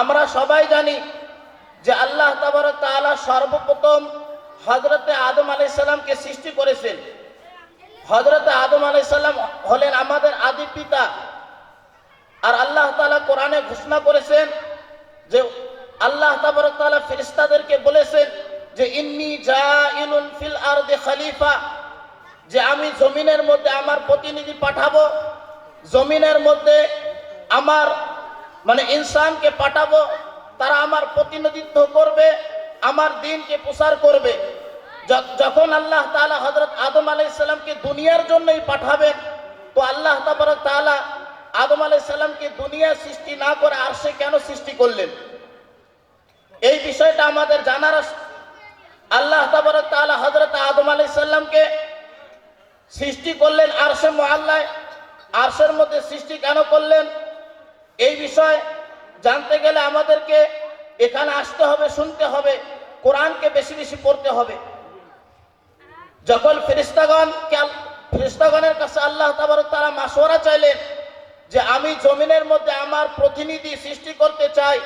আমরা সবাই জানি যে আল্লাহ তাআলা সর্বপ্রথম হজরতে আদম আলাইসাল্লামকে সৃষ্টি করেছেন। হজরতে আদম আলাইসাল্লাম হলেন আমাদের আদি পিতা। আর আল্লাহ তাআলা কোরআনে ঘোষণা করেছেন যে আল্লাহ তাবারক তাআলা ফেরেশতাদেরকে বলেছেন যে, ইন্নি জাইলুন ফিল আরদি খালিফা যে আমি জমিনের মধ্যে আমার প্রতিনিধি পাঠাবো। জমিনের মধ্যে আমার মানে ইনসানকে পাঠাবো, তারা আমার প্রতিনিধিত্ব করবে, আমার দিনকে প্রসার করবে। যখন আল্লাহ তাআলা হযরত আদম আলাইহিসসালামকে দুনিয়ার জন্যই পাঠাবেন, তো আল্লাহ তাআলা আদম আলাইহিসসালামকে দুনিয়া সৃষ্টি না করে আর সে কেন সৃষ্টি করলেন? এই বিষয়টা আমাদের জানার আল্লাহ তাআলা হযরত আদম আলাইহিসসালামকে সৃষ্টি করলেন আরশে মোয়াল্লায় আরশের মধ্যে সৃষ্টি কেন করলেন? এই বিষয় জানতে গেলে আমাদেরকে এখানে আসতে হবে, শুনতে হবে, কোরআনকে বেশি বেশি পড়তে হবে। যখন ফেরিস্তাগণ ফেরিস্তাগণের কাছে আল্লাহ তাবার তারা মাসোয়ারা চাইলেন যে আমি জমিনের মধ্যে আমার প্রতিনিধি সৃষ্টি করতে চাই,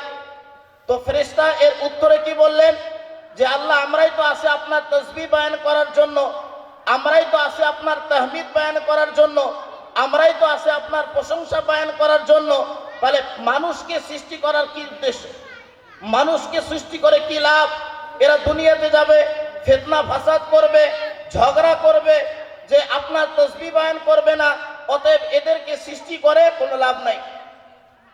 তো ফেরিস্তা এর উত্তরে কি বললেন? যে আল্লাহ আমরাই তো আছে আপনার তসবি বায়ান করার জন্য, আমরাই তো আছে আপনার তাহমিদ বায়ান করার জন্য আমরাই তো আছে আপনার প্রশংসা বায়ন করার জন্য। তাহলে মানুষকে সৃষ্টি করার কি উদ্দেশ্য? মানুষকে সৃষ্টি করে কি লাভ? এরা দুনিয়াতে যাবে, ফেতনা ফাসাদ করবে, ঝগড়া করবে, যে আপনার তসবি বায়ন করবে না, অতএব এদেরকে সৃষ্টি করে কোনো লাভ নাই।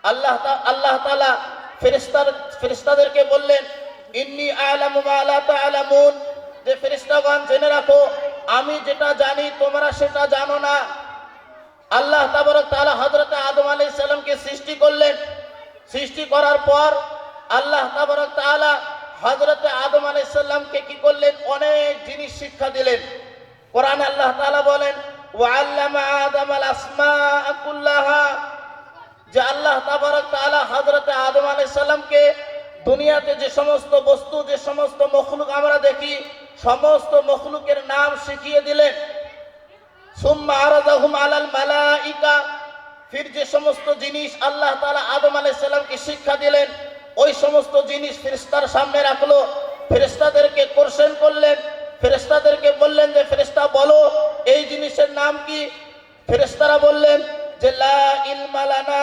আল্লাহ আল্লাহ তালা ফেরিস্তার ফেরিস্তাদেরকে বললেন, ইন্নি আলামু তা'লামুন যে ফেরিস্তাগণ জেনে রাখো, আমি যেটা জানি, তোমরা সেটা জানো না। আল্লাহ তাবারক তাআলা হযরত আদম আলাইহিস সালামকে সৃষ্টি করলেন। সৃষ্টি করার পর আল্লাহ তাবারক তাআলা হযরত আদম আলাইহিস সালামকে কি করলেন? অনেক জিনিস শিক্ষা দিলেন। কোরআনে আল্লাহ তাআলা বলেন আল আসমাআ কুল্লাহা। যে আল্লাহ আদম দুনিয়াতে যে সমস্ত বস্তু, যে সমস্ত মখলুক আমরা দেখি, সমস্ত মখলুকের নাম শিখিয়ে দিলেন। ফির যে সমস্ত জিনিস আল্লাহ তাআলা আদম আলাইহিস সালামকে শিক্ষা দিলেন, ওই সমস্ত জিনিস ফেরেশতার সামনে রাখল। ফেরেশতাদেরকে কোশ্চেন করলেন, ফেরেশতাদেরকে বললেন যে, ফেরেশতা, বলো, এই জিনিসের নাম কি? ফেরেশতারা বললেন যে, লা ইলমা লানা,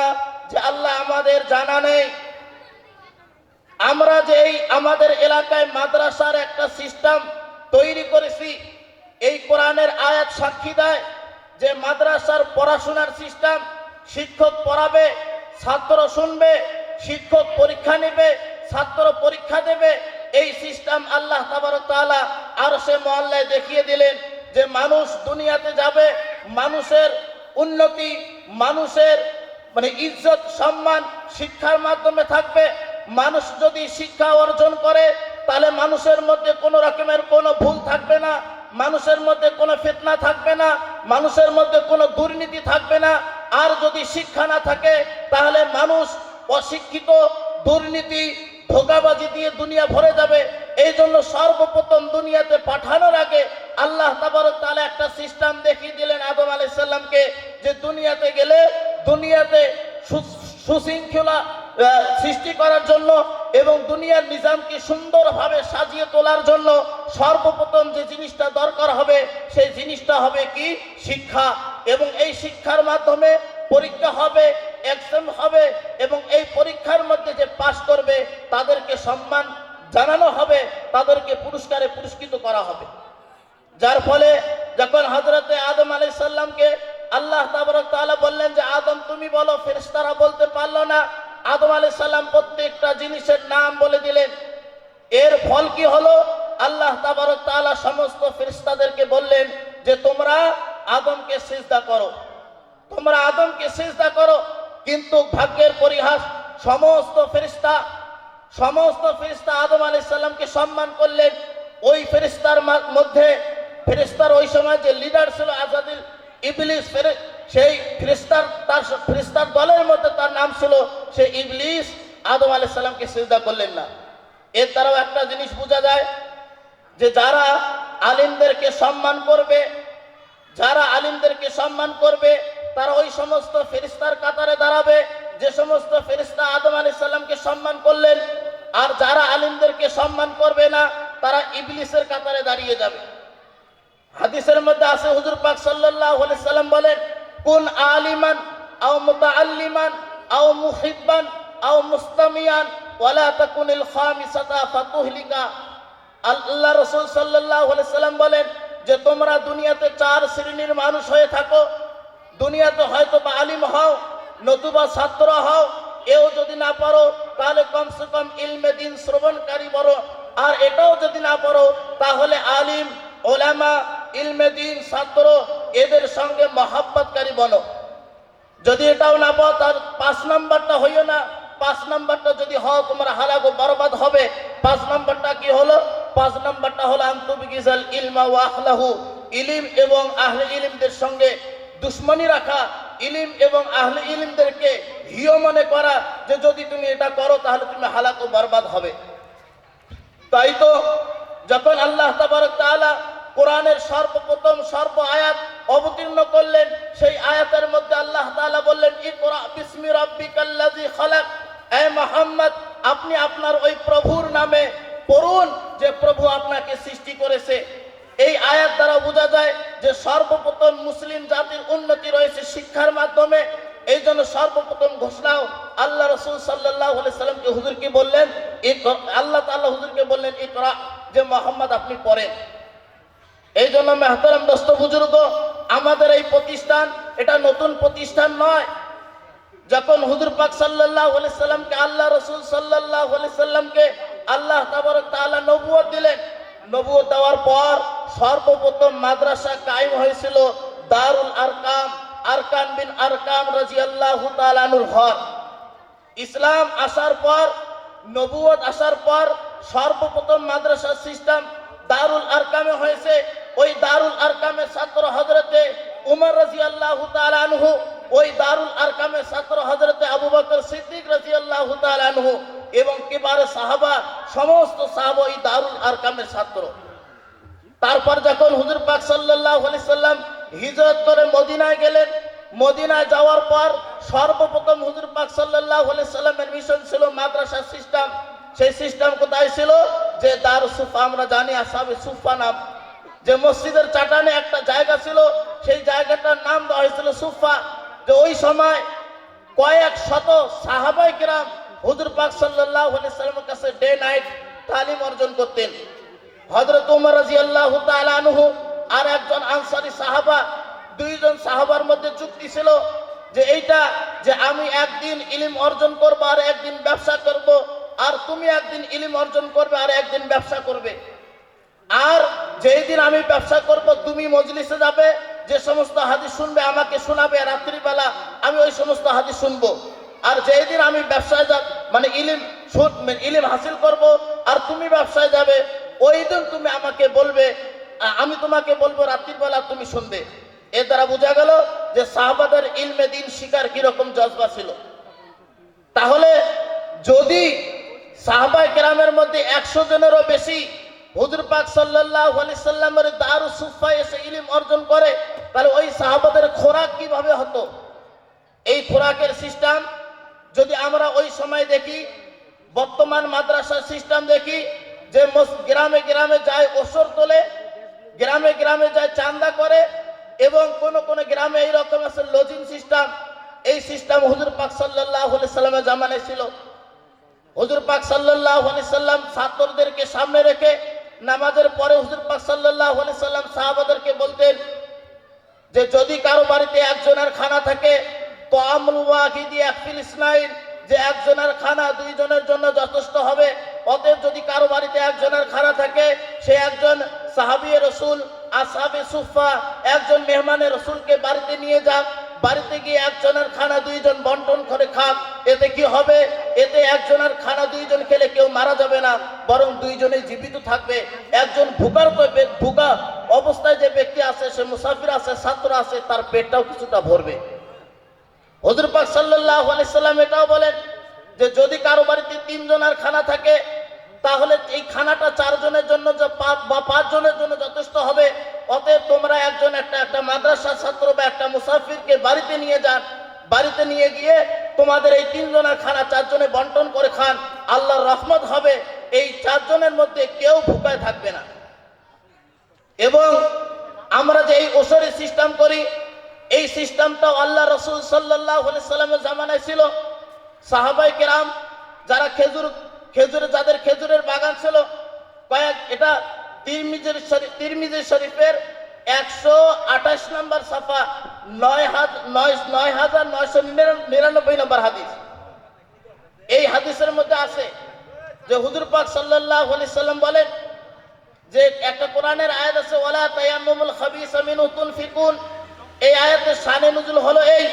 যে আল্লাহ আমাদের জানা নেই। আমরা যে এই আমাদের এলাকায় মাদ্রাসার একটা সিস্টেম তৈরি করেছি এই কোরআনের আয়াত সাক্ষী দেয় যে মাদ্রাসার পড়াশোনার সিস্টেম, শিক্ষক পড়াবে, ছাত্র শুনবে, শিক্ষক পরীক্ষা নেবে, ছাত্র পরীক্ষা দেবে। এই সিস্টেম আল্লাহ তাআলা আর সে মহল্লায় দেখিয়ে দিলেন যে মানুষ দুনিয়াতে যাবে, মানুষের উন্নতি, মানুষের মানে ইজ্জত, সম্মান শিক্ষার মাধ্যমে থাকবে। মানুষ যদি শিক্ষা অর্জন করে, তাহলে মানুষের মধ্যে কোনো রকমের কোনো ভুল থাকবে না। মানুষের মধ্যে কোনো ফেতনা থাকবে না, মানুষের মধ্যে কোনো দুর্নীতি থাকবে না। আর যদি শিক্ষা না থাকে, তাহলে মানুষ অশিক্ষিত, দুর্নীতি, ধোকাবাজি দিয়ে দুনিয়া ভরে যাবে। এই জন্য সর্বপ্রথম দুনিয়াতে পাঠানোর আগে আল্লাহ তাআলা একটা সিস্টেম দেখিয়ে দিলেন আদম আলাইসাল্লামকে যে দুনিয়াতে গেলে দুনিয়াতে সুশৃঙ্খলা সৃষ্টি করার জন্য এবং দুনিয়ার নিজামকে সুন্দরভাবে সাজিয়ে তোলার জন্য সর্বপ্রথম যে জিনিসটা দরকার হবে, সেই জিনিসটা হবে কি? শিক্ষা। এবং এই শিক্ষার মাধ্যমে পরীক্ষা হবে এক্সাম হবে এবং এই পরীক্ষার মধ্যে যে পাশ করবে, তাদেরকে সম্মান জানানো হবে, তাদেরকে পুরস্কারে পুরস্কৃত করা হবে। যার ফলে যখন হজরতে আদম আলাই সাল্লামকে আল্লাহ তাবরক তাআলা বললেন যে, আদম, তুমি বলো, ফেরেশতারা বলতে পারল না আদম আলাই সাল্লাম প্রত্যেকটা জিনিসের নাম বলে দিলেন। এর ফল কি হলো? আল্লাহ তাআলা সমস্ত ফেরেশতাদেরকে বললেন যে, তোমরা আদমকে সিজদা করো। তোমরা আদমকে সিজদা করো। কিন্তু ভাগ্যের পরিহাস, সমস্ত ফেরিস্তা সমস্ত ফেরিস্তা আদম আলাইহিস সালামকে সম্মান করলেন। ওই ফেরিস্তার মধ্যে ফেরিস্তার ওই সময় যে লিডার ছিল আজাদিল ইবলিস সেই ফেরেশতার তার ফেরেশতার দলের মধ্যে তার নাম ছিল সে ইবলিস। আদম আলাইহিস সালামকে সিজদা করলেন না। এর দ্বারাও একটা জিনিস বোঝা যায় যে যারা আলিমদেরকে সম্মান করবে, যারা আলিমদেরকে সম্মান করবে, তারা ওই সমস্ত ফেরিস্তার কাতারে দাঁড়াবে, যে সমস্ত ফেরিস্তা আদম আলী সাল্লামকে সম্মান করলেন, আর যারা আলিমদেরকে সম্মান করবে না, তারা ইবলিসের কাতারে দাঁড়িয়ে যাবে। হাদিসের মধ্যে আছে, হুজুর পাক আলাইহি সাল্লাম বলেন কুন আলিমান, আও মুতাআল্লিমান, আও মুহিব্বান, আও মুস্তামিয়ান, ওয়ালা তাকুনিল খামিসাতা ফাতুহলিকা। আল্লাহ রাসূল সাল্লাল্লাহু আলাইহি সাল্লাম বলেন যে তোমরা দুনিয়াতে চার শ্রেণির মানুষ হয়ে থাকো। দুনিয়াতে হয়তো বা আলিম হও, নতুবা ছাত্র হও, এও যদি না পারো, তাহলে কমসে কম ইলমে দিন শ্রবণকারী বড়। আর এটাও যদি না পারো, তাহলে আলিম, ওলামা ইলমে দিন ছাত্র, এদের সঙ্গে মহাব্বতকারী বলো। যদি এটাও না পাও, তার পাঁচ নাম্বারটা হইও না। পাঁচ নাম্বারটা যদি হও, তোমার হালাগো বরবাদ হবে। পাঁচ নাম্বারটা কি হলো? পাঁচ নাম্বারটা হলো আন্তবিকিসাল ইলমা ওয়া আখলাহু ইলিম এবং আহলে ইলিমদের সঙ্গে দুশ্মনী রাখা। ইলিম এবং আহলে ইলিমদেরকে হিয় মনে করা যে যদি তুমি এটা করো, তাহলে তুমি হালাকো বরবাদ হবে। তাই তো যখন আল্লাহ তাবারক তাআলা কোরআনের সর্বপ্রথম সর্ব আয়াত অবতীর্ণ করলেন। সেই আয়াতের মধ্যে আল্লাহ তাআলা বললেন, ইকরা বিসমি রাব্বিকাল্লাযী খালাক। এ মুহাম্মদ, আপনি আপনার ওই প্রভুর নামে পড়ুন, যে প্রভু আপনাকে সৃষ্টি করেছে। এই আয়াত দ্বারা বোঝা যায় যে সর্বপ্রথম মুসলিম জাতির উন্নতি রয়েছে শিক্ষার মাধ্যমে। এই জন্য সর্বপ্রথম ঘোষণাও আল্লাহ রসুল সাল্লাহ সাল্লামকে হুজুরকে বললেন আল্লাহ তাল্লাহ হুজুরকে বললেন, ইকরা, যে মোহাম্মদ আপনি পড়েন। এই জন্য মেহতারাম দোস্ত বুজুর্গ, আমাদের এই প্রতিষ্ঠান এটা নতুন প্রতিষ্ঠান নয়। যখন হুজুর পাক আলাইহি সাল্লামকে আল্লাহ রসুল আলাইহি সাল্লামকে আল্লাহ তাবারক তাআলা নবুয়ত দিলেন নবুয়ত দেওয়ার পর সর্বপ্রথম মাদ্রাসা কায়েম হয়েছিল দারুল আরকাম, আরকান বিন আরকাম রাদিয়াল্লাহু তাআলা আনুর ঘর। ইসলাম আসার পর নবুয়ত আসার পর সর্বপ্রথম মাদ্রাসা সিস্টেম দারুল আরকামে হয়েছে। ওই দারুল আরকামের ছাত্র হজরতে উমর রাজি আল্লাহ আনহু, ওই দারুল আরকামের ছাত্র হজরতে আবু বকর সিদ্দিক রাজি আল্লাহ আনহু এবং কিবারে সাহাবা, সমস্ত সাহাব ওই দারুল আরকামের ছাত্র। তারপর যখন হুজুর পাক সাল্লাল্লাহু আলাইহি সাল্লাম হিজরত করে মদিনায় গেলেন, মদিনায় যাওয়ার পর সর্বপ্রথম হুজুর পাক সাল্লাল্লাহু আলাইহি সাল্লামের মিশন ছিল মাদ্রাসা সিস্টেম সেই সিস্টেম কোথায় ছিল? যে দার সুফা, আমরা জানি আসাবে সুফা নাম যে মসজিদের চাটানে একটা জায়গা ছিল, সেই জায়গাটার নাম দেওয়া হয়েছিল সুফা। যে ওই সময় কয়েক শত সাহাবাই কিরাম হুজুর পাক আলাইহি সাল্লামের কাছে ডে নাইট তালিম অর্জন করতেন। হযরত উমর রাদিয়াল্লাহু তাআলা আনহু আর একজন আনসারী সাহাবা, দুইজন সাহাবার মধ্যে চুক্তি ছিল যে এইটা যে আমি একদিন ইলিম অর্জন করব আর একদিন ব্যবসা করব। আর তুমি একদিন ইলিম অর্জন করবে আর একদিন ব্যবসা করবে। আর যেই দিন আমি ব্যবসা করব, তুমি মজলিসে যাবে, যে সমস্ত হাদিস শুনবে, আমাকে শোনাবে রাত্রিবেলা আমি ওই সমস্ত হাদিস শুনব। আর যেই দিন আমি ব্যবসায় যাব মানে ইলিম মানে ইলিম হাসিল করব, আর তুমি ব্যবসায় যাবে, ওই দিন তুমি আমাকে বলবে আমি তোমাকে বলব, রাত্রিবেলা তুমি শুনবে। এর দ্বারা বোঝা গেল যে সাহাবাদের ইলমে দিন শিকার কীরকম জজবা ছিল। তাহলে যদি সাহাবাই গ্রামের মধ্যে একশো জনেরও বেশি হুজুর পাক সাল্লামের দারু সুফা এসে ইলিম অর্জন করে, তাহলে ওই সাহাবাদের খোরাক কীভাবে হতো? এই খোরাকের সিস্টেম যদি আমরা ওই সময় দেখি, বর্তমান মাদ্রাসার সিস্টেম দেখি, যে গ্রামে গ্রামে যায় ওসর তোলে, গ্রামে গ্রামে যায় চান্দা করে, এবং কোন কোন গ্রামে এইরকম আছে লজিং সিস্টেম এই সিস্টেম হুজুর পাক আলাইহি সাল্লামের জামানায় ছিল। হুজুর পাক সাল্লাল্লাহু আলাইহি সাল্লাম ছাত্রদেরকে সামনে রেখে নামাজের পরে হুজুর পাক সাল্লাল্লাহু আলাইহি সাল্লাম সাহাবাদেরকে বলতেন যে যদি কারও বাড়িতে একজনের খানা থাকে, তো আমল ওয়াহিদি একফিল ইসমাইল যে একজনের খানা দুইজনের জন্য যথেষ্ট হবে, অতএব যদি কারও বাড়িতে একজনের খানা থাকে, সে একজন সাহাবি রসুল আসাবে সুফা একজন মেহমানের রসুলকে বাড়িতে নিয়ে যাক বাড়িতে গিয়ে একজনের খানা দুইজন বন্টন করে খাক, এতে কি হবে? এতে একজনের খানা দুইজন খেলে কেউ মারা যাবে না, বরং দুইজনে জীবিত থাকবে। একজন ভুকার ভুকা অবস্থায় যে ব্যক্তি আছে, সে মুসাফির আছে, ছাত্র আছে, তার পেটটাও কিছুটা ভরবে। হজুর পাক সাল্লাল্লাহু আলাইহি সাল্লাম এটাও বলেন যে, যদি কারও বাড়িতে তিনজনের খানা থাকে তাহলে এই খানাটা চারজনের জন্য বা পাঁচজনের জন্য যথেষ্ট হবে। অতএব তোমরা একজন একটা একটা মাদ্রাসা ছাত্র বা একটা মুসাফিরকে বাড়িতে নিয়ে যান। বাড়িতে নিয়ে গিয়ে তোমাদের এই তিনজনের খানা চারজনে বন্টন করে খান। আল্লাহর রহমত হবে, এই চারজনের মধ্যে কেউ ভুকায় থাকবে না। এবং আমরা যে এই ওসরের সিস্টেম করি, এই সিস্টেমটাও আল্লাহ রসুল সাল্লাহ সাল্লামের জামানায় ছিল। সাহাবাই কেরাম যারা খেজুর খেজুরে যাদের খেজুরের বাগান ছিল, কয়েক এটা তিরমিজের শরীফ তিরমিজের শরীফের একশো আঠাশ নম্বর সাফা, নয় নয় নয় হাজার নয়শো নিরানব্বই নম্বর হাদিস। এই হাদিসের মধ্যে আছে যে হুজুর পাক সাল্লাহ সাল্লাম বলেন যে একটা কোরআনের আয়াত আছে, ওয়ালা তায়াম্মুল খাবিসা মিনহু তুনফিকুন। এই আয়াতের সানে নজুল হলো এই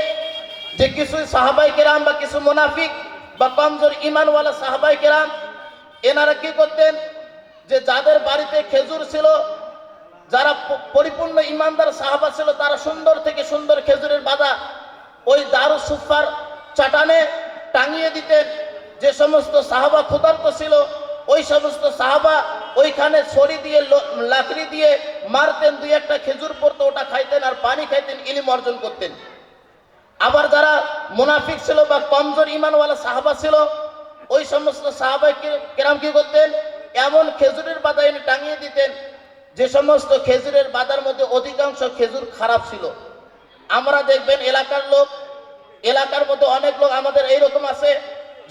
যে কিছু সাহাবাই কেরাম বা কিছু মুনাফিক বা কমজোর ইমানওয়ালা সাহাবাই কেরাম, এনারা কি করতেন? যে যাদের বাড়িতে খেজুর ছিল, যারা পরিপূর্ণ ইমানদার সাহাবা ছিল, তারা সুন্দর থেকে সুন্দর খেজুরের বাদা ওই দারু সুফার চাটানে টাঙিয়ে দিতেন। যে সমস্ত সাহাবা ক্ষুধার্ত ছিল, ওই সমস্ত সাহাবা ওইখানে ছড়ি দিয়ে লাকড়ি দিয়ে মারতেন, দুই একটা খেজুর পড়তো, ওটা খাইতেন আর পানি খাইতেন, ইলিম অর্জন করতেন। আবার যারা মুনাফিক ছিল বা কমজোর ইমানওয়ালা সাহাবা ছিল, ওই সমস্ত সাহাবাই কেরাম কি করতেন? এমন খেজুরের বাদা এনে টাঙিয়ে দিতেন, যে সমস্ত খেজুরের বাদার মধ্যে অধিকাংশ খেজুর খারাপ ছিল। আমরা দেখবেন এলাকার লোক, এলাকার মধ্যে অনেক লোক আমাদের এইরকম আছে,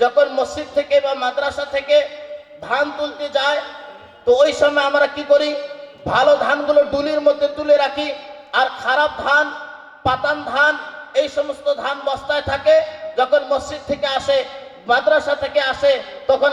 যখন মসজিদ থেকে বা মাদ্রাসা থেকে ধান তুলতে যায়, তো ওই সময় আমরা কি করি? ভালো ধানগুলো ডুলির মধ্যে তুলে রাখি, আর খারাপ ধান, পাতান ধান এই সমস্ত ধান বস্তায় থাকে যখন মসজিদ থেকে আসে মাদ্রাসা থেকে আসে তখন